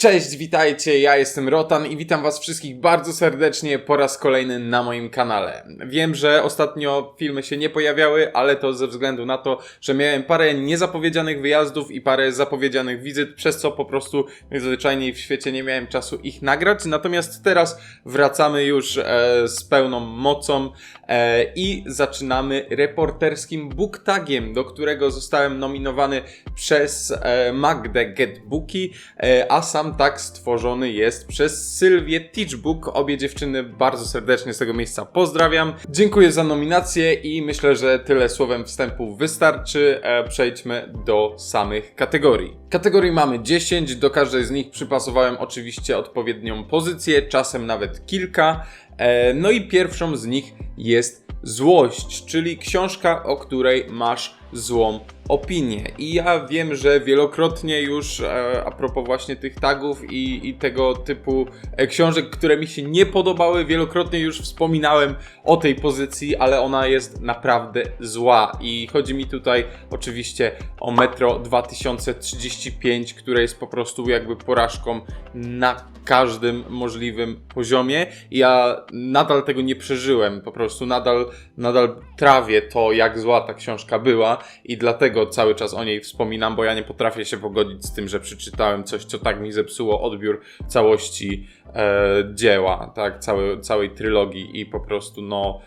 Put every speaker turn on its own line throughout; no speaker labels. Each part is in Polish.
Cześć, witajcie, ja jestem Rotan i witam was wszystkich bardzo serdecznie po raz kolejny na moim kanale. Wiem, że ostatnio filmy się nie pojawiały, ale to ze względu na to, że miałem parę niezapowiedzianych wyjazdów i parę zapowiedzianych wizyt, przez co po prostu najzwyczajniej w świecie nie miałem czasu ich nagrać. Natomiast teraz wracamy już e, z pełną mocą e, i zaczynamy reporterskim booktagiem, do którego zostałem nominowany przez e, Magdę Getbooki, e, a sam tak stworzony jest przez Sylwię Teachbook. Obie dziewczyny bardzo serdecznie z tego miejsca pozdrawiam. Dziękuję za nominację i myślę, że tyle słowem wstępu wystarczy. E, przejdźmy do samych kategorii. Kategorii mamy 10, do każdej z nich przypasowałem oczywiście odpowiednią pozycję, czasem nawet kilka. E, No i pierwszą z nich jest Złość, czyli książka, o której masz złą opinię. I ja wiem, że wielokrotnie już e, a propos właśnie tych tagów i, i tego typu e, książek, które mi się nie podobały, wielokrotnie już wspominałem o tej pozycji, ale ona jest naprawdę zła. I chodzi mi tutaj oczywiście o Metro 2035, które jest po prostu jakby porażką na każdym możliwym poziomie. Ja nadal tego nie przeżyłem, po prostu nadal, nadal trawię to, jak zła ta książka była i dlatego cały czas o niej wspominam, bo ja nie potrafię się pogodzić z tym, że przeczytałem coś, co tak mi zepsuło odbiór całości e, dzieła, tak, Całe, całej trylogii i po prostu no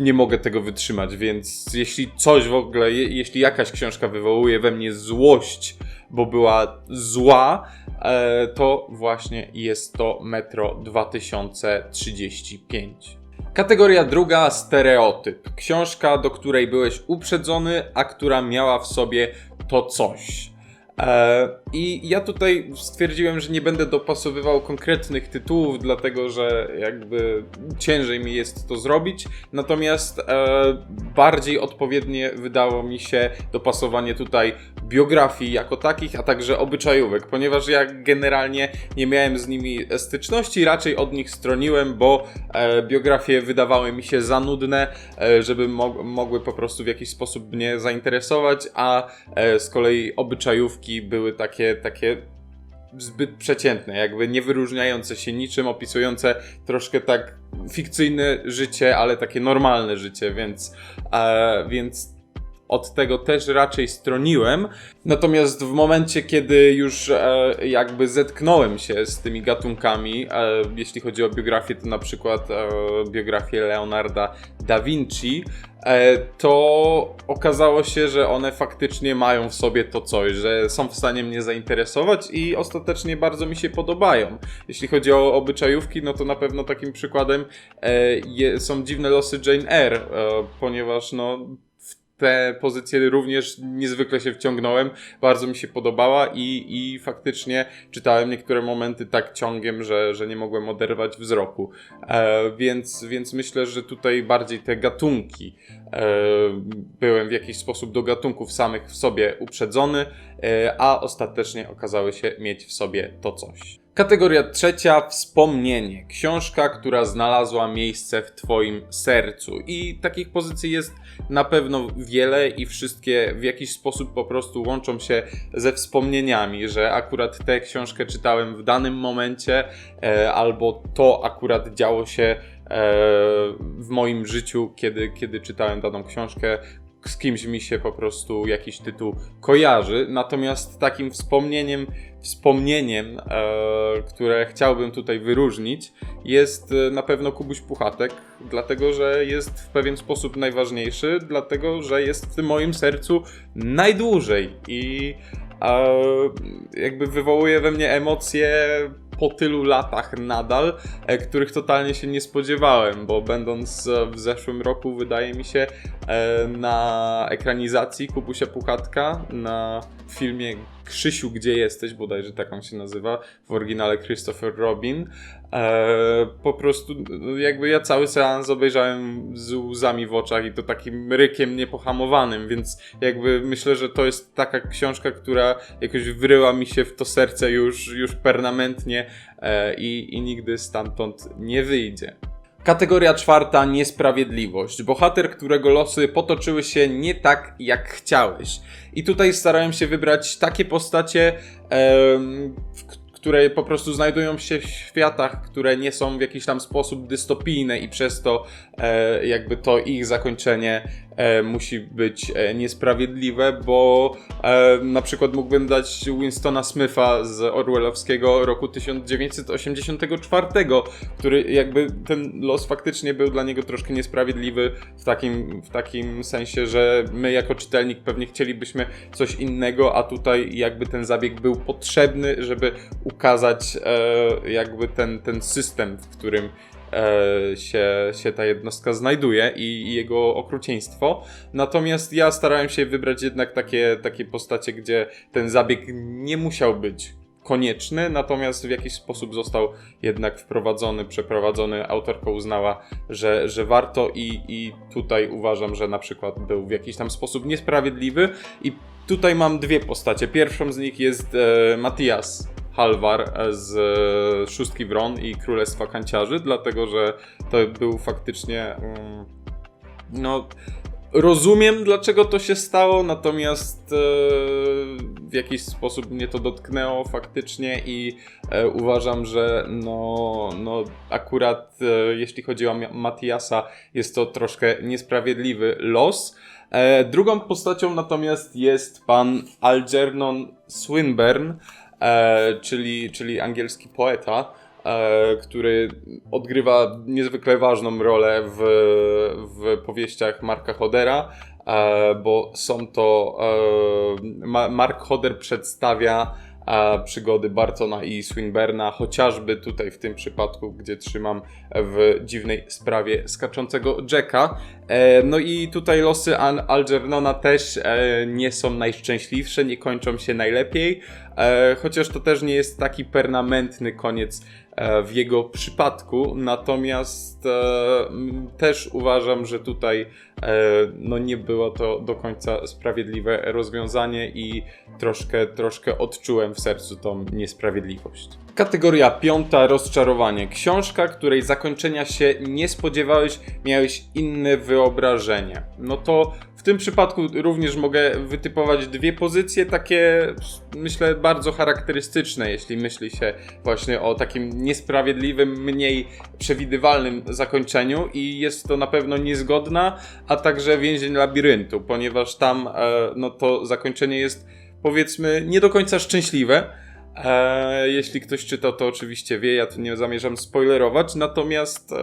nie mogę tego wytrzymać, więc jeśli coś w ogóle, je, jeśli jakaś książka wywołuje we mnie złość, bo była zła, e, to właśnie jest to Metro 2035. Kategoria druga stereotyp. Książka, do której byłeś uprzedzony, a która miała w sobie to coś. E, I ja tutaj stwierdziłem, że nie będę dopasowywał konkretnych tytułów, dlatego że jakby ciężej mi jest to zrobić. Natomiast e, bardziej odpowiednie wydało mi się dopasowanie tutaj biografii jako takich, a także obyczajówek, ponieważ ja generalnie nie miałem z nimi styczności, raczej od nich stroniłem, bo e, biografie wydawały mi się za nudne, e, żeby mo- mogły po prostu w jakiś sposób mnie zainteresować, a e, z kolei obyczajówki były takie, takie zbyt przeciętne, jakby nie wyróżniające się niczym, opisujące troszkę tak fikcyjne życie, ale takie normalne życie, więc, e, więc od tego też raczej stroniłem. Natomiast w momencie, kiedy już e, jakby zetknąłem się z tymi gatunkami, e, jeśli chodzi o biografię, to na przykład e, biografię Leonarda da Vinci, e, to okazało się, że one faktycznie mają w sobie to coś, że są w stanie mnie zainteresować i ostatecznie bardzo mi się podobają. Jeśli chodzi o obyczajówki, no to na pewno takim przykładem e, są dziwne losy Jane Eyre, e, ponieważ no tę pozycję również niezwykle się wciągnąłem, bardzo mi się podobała i, i faktycznie czytałem niektóre momenty tak ciągiem, że, że nie mogłem oderwać wzroku. E, więc, więc myślę, że tutaj bardziej te gatunki e, byłem w jakiś sposób do gatunków samych w sobie uprzedzony, e, a ostatecznie okazały się mieć w sobie to coś. Kategoria trzecia wspomnienie. Książka, która znalazła miejsce w Twoim sercu. I takich pozycji jest na pewno wiele i wszystkie w jakiś sposób po prostu łączą się ze wspomnieniami, że akurat tę książkę czytałem w danym momencie, e, albo to akurat działo się e, w moim życiu, kiedy, kiedy czytałem daną książkę, z kimś mi się po prostu jakiś tytuł kojarzy. Natomiast takim wspomnieniem, wspomnieniem, e, które chciałbym tutaj wyróżnić, jest e, na pewno Kubuś Puchatek, dlatego że jest w pewien sposób najważniejszy, dlatego że jest w tym moim sercu najdłużej i e, jakby wywołuje we mnie emocje po tylu latach nadal, e, których totalnie się nie spodziewałem, bo będąc e, w zeszłym roku, wydaje mi się, e, na ekranizacji Kubusia Puchatka, na filmie Krzysiu, gdzie jesteś, bodajże tak on się nazywa, w oryginale Christopher Robin. E, po prostu no, jakby ja cały seans obejrzałem z łzami w oczach i to takim rykiem niepohamowanym, więc jakby myślę, że to jest taka książka, która jakoś wryła mi się w to serce już, już permanentnie e, i, i nigdy stamtąd nie wyjdzie. Kategoria czwarta niesprawiedliwość. Bohater, którego losy potoczyły się nie tak, jak chciałeś. I tutaj starałem się wybrać takie postacie, które po prostu znajdują się w światach, które nie są w jakiś tam sposób dystopijne i przez to e, jakby to ich zakończenie musi być e, niesprawiedliwe, bo e, na przykład mógłbym dać Winstona Smitha z Orwellowskiego roku 1984, który jakby ten los faktycznie był dla niego troszkę niesprawiedliwy w takim, w takim sensie, że my jako czytelnik pewnie chcielibyśmy coś innego, a tutaj jakby ten zabieg był potrzebny, żeby ukazać e, jakby ten, ten system, w którym e, się, się ta jednostka znajduje i, i jego okrucieństwo. Natomiast ja starałem się wybrać jednak takie, takie postacie, gdzie ten zabieg nie musiał być konieczny, natomiast w jakiś sposób został jednak wprowadzony, przeprowadzony. Autorka uznała, że, że warto i, i tutaj uważam, że na przykład był w jakiś tam sposób niesprawiedliwy i tutaj mam dwie postacie. Pierwszą z nich jest e, Matias Halvar e, z e, Szóstki Wron i Królestwa Kanciarzy, dlatego że to był faktycznie mm, no rozumiem dlaczego to się stało, natomiast e, w jakiś sposób mnie to dotknęło faktycznie i uważam, że no, no akurat jeśli chodzi o Ma- Matiasa jest to troszkę niesprawiedliwy los. Drugą postacią natomiast jest pan Algernon Swinburne, czyli, czyli angielski poeta, e, który odgrywa niezwykle ważną rolę w, w powieściach Marka Hodera, e, bo są to. E, Ma- Mark Hodder przedstawia e, przygody Bartona i Swinburna, chociażby tutaj w tym przypadku, gdzie trzymam w dziwnej sprawie skaczącego Jacka. E, no i tutaj losy Al- Algernona też e, nie są najszczęśliwsze, nie kończą się najlepiej, e, chociaż to też nie jest taki permanentny koniec w jego przypadku, natomiast też uważam, że tutaj no nie było to do końca sprawiedliwe rozwiązanie i troszkę, troszkę odczułem w sercu tą niesprawiedliwość. Kategoria piąta, rozczarowanie. Książka, której zakończenia się nie spodziewałeś, miałeś inne wyobrażenie. No to w tym przypadku również mogę wytypować dwie pozycje, takie myślę bardzo charakterystyczne, jeśli myśli się właśnie o takim niesprawiedliwym, mniej przewidywalnym zakończeniu i jest to na pewno niezgodna, a także więzień labiryntu, ponieważ tam e, no to zakończenie jest powiedzmy nie do końca szczęśliwe. E, jeśli ktoś czyta, to oczywiście wie, ja tu nie zamierzam spoilerować, natomiast e,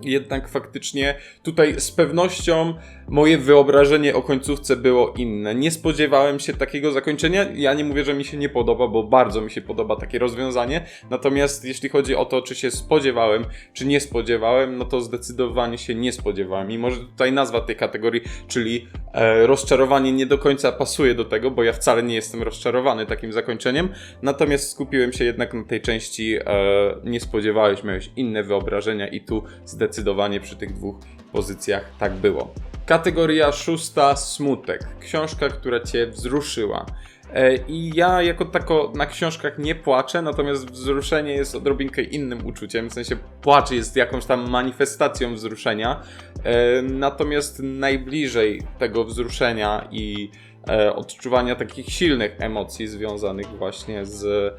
jednak faktycznie tutaj z pewnością moje wyobrażenie o końcówce było inne. Nie spodziewałem się takiego zakończenia. Ja nie mówię, że mi się nie podoba, bo bardzo mi się podoba takie rozwiązanie. Natomiast jeśli chodzi o to, czy się spodziewałem, czy nie spodziewałem, no to zdecydowanie się nie spodziewałem. I może tutaj nazwa tej kategorii, czyli e, rozczarowanie nie do końca pasuje do tego, bo ja wcale nie jestem rozczarowany takim zakończeniem. Natomiast skupiłem się jednak na tej części e, nie spodziewałeś, miałeś inne wyobrażenia i tu zdecydowanie przy tych dwóch pozycjach tak było. Kategoria szósta smutek. Książka, która cię wzruszyła. E, I ja jako tako na książkach nie płaczę, natomiast wzruszenie jest odrobinkę innym uczuciem, w sensie płacz jest jakąś tam manifestacją wzruszenia, e, natomiast najbliżej tego wzruszenia i e, odczuwania takich silnych emocji związanych właśnie z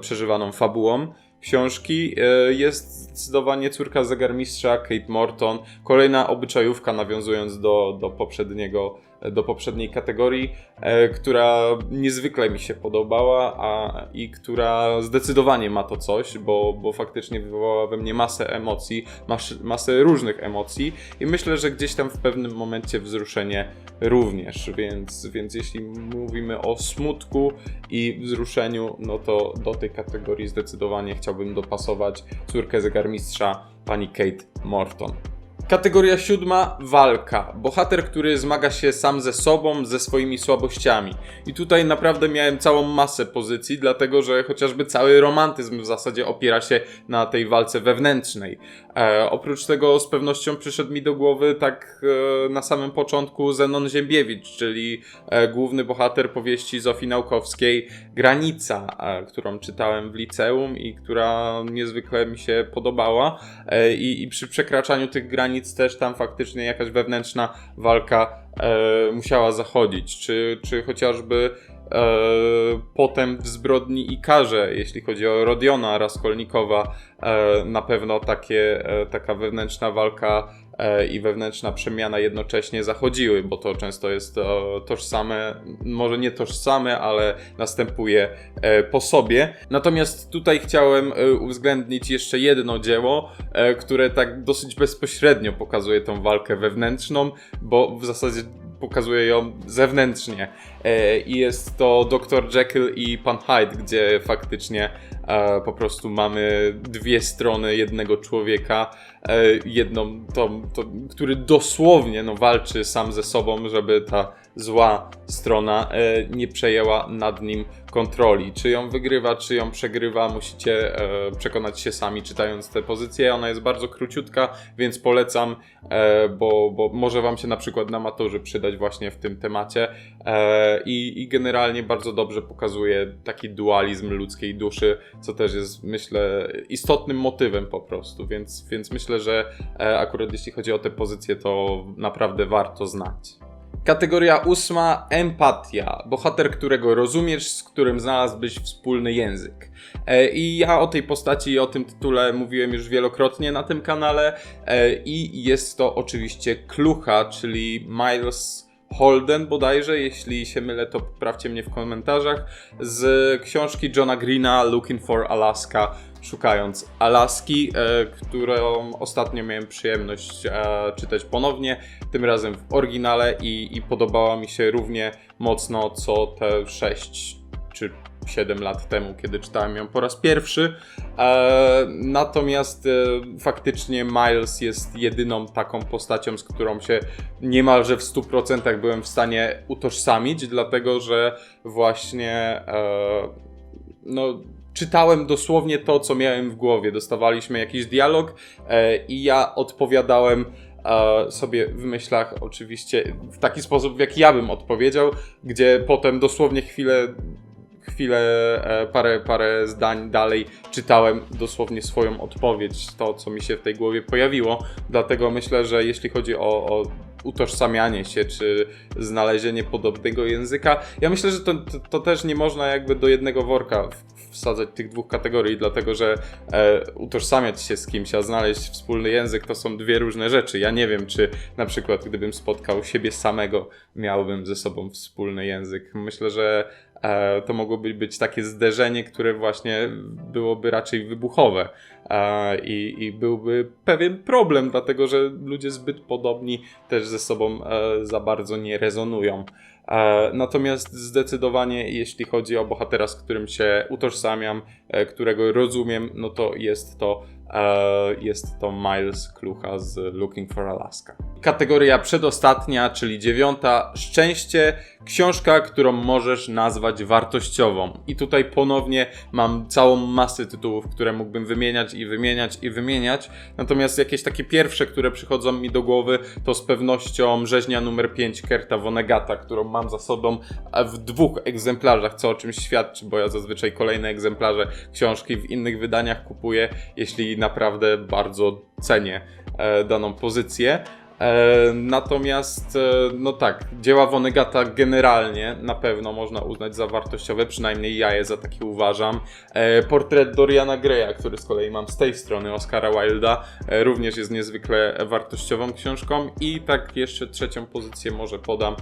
przeżywaną fabułą książki e, jest zdecydowanie córka zegarmistrza Kate Morton. Kolejna obyczajówka nawiązując do, do poprzedniego do poprzedniej kategorii, e, która niezwykle mi się podobała a, i która zdecydowanie ma to coś, bo, bo faktycznie wywołała we mnie masę emocji, mas, masę różnych emocji i myślę, że gdzieś tam w pewnym momencie wzruszenie również, więc, więc jeśli mówimy o smutku i wzruszeniu, no to do tej kategorii zdecydowanie chciałbym dopasować córkę zegarmistrza pani Kate Morton. Kategoria siódma walka. Bohater, który zmaga się sam ze sobą, ze swoimi słabościami. I tutaj naprawdę miałem całą masę pozycji, dlatego że chociażby cały romantyzm w zasadzie opiera się na tej walce wewnętrznej. E, oprócz tego z pewnością przyszedł mi do głowy tak e, na samym początku Zenon Ziembiewicz, czyli e, główny bohater powieści Zofii Naukowskiej Granica, e, którą czytałem w liceum i która niezwykle mi się podobała. E, i, I przy przekraczaniu tych granic też tam faktycznie jakaś wewnętrzna walka e, musiała zachodzić, czy, czy chociażby e, potem w zbrodni i karze, jeśli chodzi o Rodiona Raskolnikowa, na pewno takie, e, taka wewnętrzna walka e, i wewnętrzna przemiana jednocześnie zachodziły, bo to często jest e, tożsame, może nie tożsame, ale następuje e, po sobie. Natomiast tutaj chciałem e, uwzględnić jeszcze jedno dzieło, e, które tak dosyć bezpośrednio pokazuje tą walkę wewnętrzną, bo w zasadzie pokazuje ją zewnętrznie. E, I jest to Dr. Jekyll i Pan Hyde, gdzie faktycznie e, po prostu mamy dwie strony jednego człowieka. E, jedną, tą, to, który dosłownie no, walczy sam ze sobą, żeby ta zła strona e, nie przejęła nad nim kontroli. Czy ją wygrywa, czy ją przegrywa, musicie e, przekonać się sami czytając tę pozycję. Ona jest bardzo króciutka, więc polecam, e, bo, bo może Wam się na przykład na maturze przydać właśnie w tym temacie. I, I generalnie bardzo dobrze pokazuje taki dualizm ludzkiej duszy, co też jest, myślę, istotnym motywem po prostu. Więc, więc myślę, że akurat jeśli chodzi o tę pozycję, to naprawdę warto znać. Kategoria ósma empatia. Bohater, którego rozumiesz, z którym znalazłbyś wspólny język. E, I ja o tej postaci i o tym tytule mówiłem już wielokrotnie na tym kanale. E, I jest to oczywiście Klucha, czyli Miles Holden bodajże, jeśli się mylę, to poprawcie mnie w komentarzach, z książki Johna Greena Looking for Alaska, szukając Alaski, e, którą ostatnio miałem przyjemność e, czytać ponownie, tym razem w oryginale i, i podobała mi się równie mocno co te 6 czy 7 lat temu, kiedy czytałem ją po raz pierwszy. E, natomiast faktycznie Miles jest jedyną taką postacią, z którą się niemalże w 100% byłem w stanie utożsamić, dlatego że właśnie no, czytałem dosłownie to, co miałem w głowie. Dostawaliśmy jakiś dialog e, i ja odpowiadałem e, sobie w myślach, oczywiście w taki sposób, w jaki ja bym odpowiedział, gdzie potem dosłownie chwilę chwilę, e, parę, parę zdań dalej czytałem dosłownie swoją odpowiedź, to co mi się w tej głowie pojawiło. Dlatego myślę, że jeśli chodzi o, o utożsamianie się, czy znalezienie podobnego języka, ja myślę, że to, to, to też nie można jakby do jednego worka wsadzać tych dwóch kategorii, dlatego że e, utożsamiać się z kimś, a znaleźć wspólny język to są dwie różne rzeczy. Ja nie wiem, czy na przykład gdybym spotkał siebie samego, miałbym ze sobą wspólny język. Myślę, że to mogłoby być takie zderzenie, które właśnie byłoby raczej wybuchowe e, i, i byłby pewien problem, dlatego że ludzie zbyt podobni też ze sobą e, za bardzo nie rezonują. E, Natomiast zdecydowanie, jeśli chodzi o bohatera, z którym się utożsamiam, e, którego rozumiem, no to jest to, e, jest to Miles Klucha z Looking for Alaska. Kategoria przedostatnia, czyli dziewiąta, szczęście, książka, którą możesz nazwać wartościową. I tutaj ponownie mam całą masę tytułów, które mógłbym wymieniać i wymieniać i wymieniać. Natomiast jakieś takie pierwsze, które przychodzą mi do głowy, to z pewnością rzeźnia numer 5 Kerta Vonegata, którą mam za sobą w dwóch egzemplarzach, co o czymś świadczy, bo ja zazwyczaj kolejne egzemplarze książki w innych wydaniach kupuję, jeśli naprawdę bardzo cenię e, daną pozycję. E, natomiast, e, no tak, dzieła Vonegata generalnie na pewno można uznać za wartościowe, przynajmniej ja je za takie uważam. E, portret Doriana Greya, który z kolei mam z tej strony Oscara Wilda, również jest niezwykle wartościową książką. I tak jeszcze trzecią pozycję może podam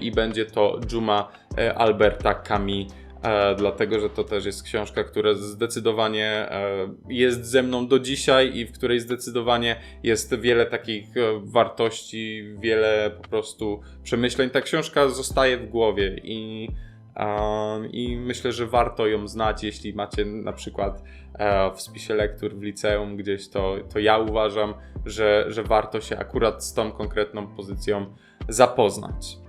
i będzie to Juma Alberta Camus. E, dlatego, że to też jest książka, która zdecydowanie e, jest ze mną do dzisiaj i w której zdecydowanie jest wiele takich e, wartości, wiele po prostu przemyśleń. Ta książka zostaje w głowie i, i myślę, że warto ją znać, jeśli macie na przykład w spisie lektur w liceum gdzieś, to, to ja uważam, że, że warto się akurat z tą konkretną pozycją zapoznać.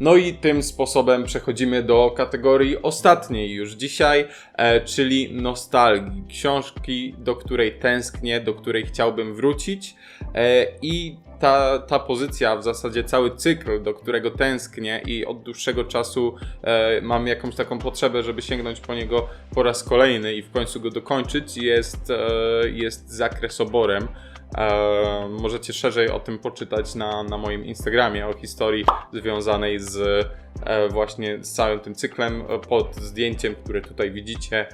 No i tym sposobem przechodzimy do kategorii ostatniej już dzisiaj, e, czyli nostalgii. Książki, do której tęsknię, do której chciałbym wrócić. E, I ta, ta pozycja, w zasadzie cały cykl, do którego tęsknię i od dłuższego czasu e, mam jakąś taką potrzebę, żeby sięgnąć po niego po raz kolejny i w końcu go dokończyć, jest, e, jest zakres oborem. E, możecie szerzej o tym poczytać na, na moim Instagramie, o historii związanej z e, właśnie z całym tym cyklem e, pod zdjęciem, które tutaj widzicie.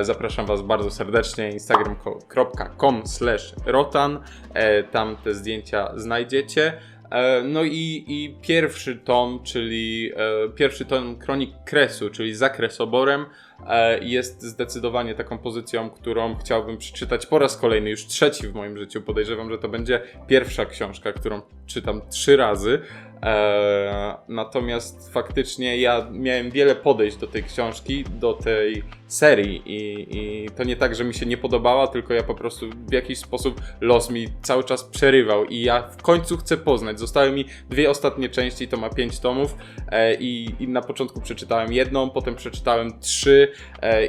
Zapraszam Was bardzo serdecznie, instagram.com rotan, tam te zdjęcia znajdziecie. No i, i pierwszy tom, czyli pierwszy tom Kronik Kresu, czyli za Kresoborem, e, jest zdecydowanie taką pozycją, którą chciałbym przeczytać po raz kolejny, już trzeci w moim życiu. Podejrzewam, że to będzie pierwsza książka, którą czytam trzy razy. E, natomiast faktycznie ja miałem wiele podejść do tej książki, do tej serii i, i to nie tak, że mi się nie podobała, tylko ja po prostu w jakiś sposób los mi cały czas przerywał i ja w końcu chcę poznać. Zostały mi dwie ostatnie części, to ma pięć tomów e, i, i na początku przeczytałem jedną, potem przeczytałem trzy e,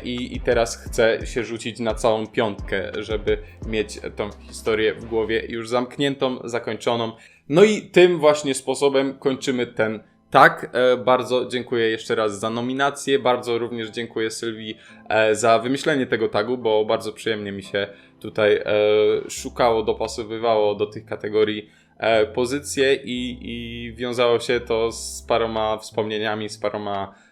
i, i teraz chcę się rzucić na całą piątkę, żeby mieć tą historię w głowie już zamkniętą, zakończoną. No i tym właśnie sposobem kończymy ten tak, e, bardzo dziękuję jeszcze raz za nominację. Bardzo również dziękuję Sylwii e, za wymyślenie tego tagu, bo bardzo przyjemnie mi się tutaj e, szukało, dopasowywało do tych kategorii e, pozycje i, i wiązało się to z paroma wspomnieniami, z paroma e,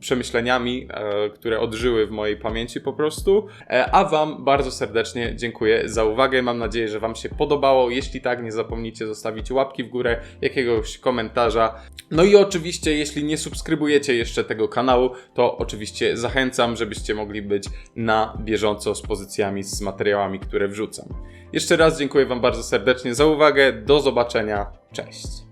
przemyśleniami, e, które odżyły w mojej pamięci po prostu. E, a Wam bardzo serdecznie dziękuję za uwagę. Mam nadzieję, że Wam się podobało. Jeśli tak, nie zapomnijcie zostawić łapki w górę, jakiegoś komentarza. No i oczywiście, jeśli nie subskrybujecie jeszcze tego kanału, to oczywiście zachęcam, żebyście mogli być na bieżąco z pozycjami, z materiałami, które wrzucam. Jeszcze raz dziękuję Wam bardzo serdecznie za uwagę. Do zobaczenia. Cześć.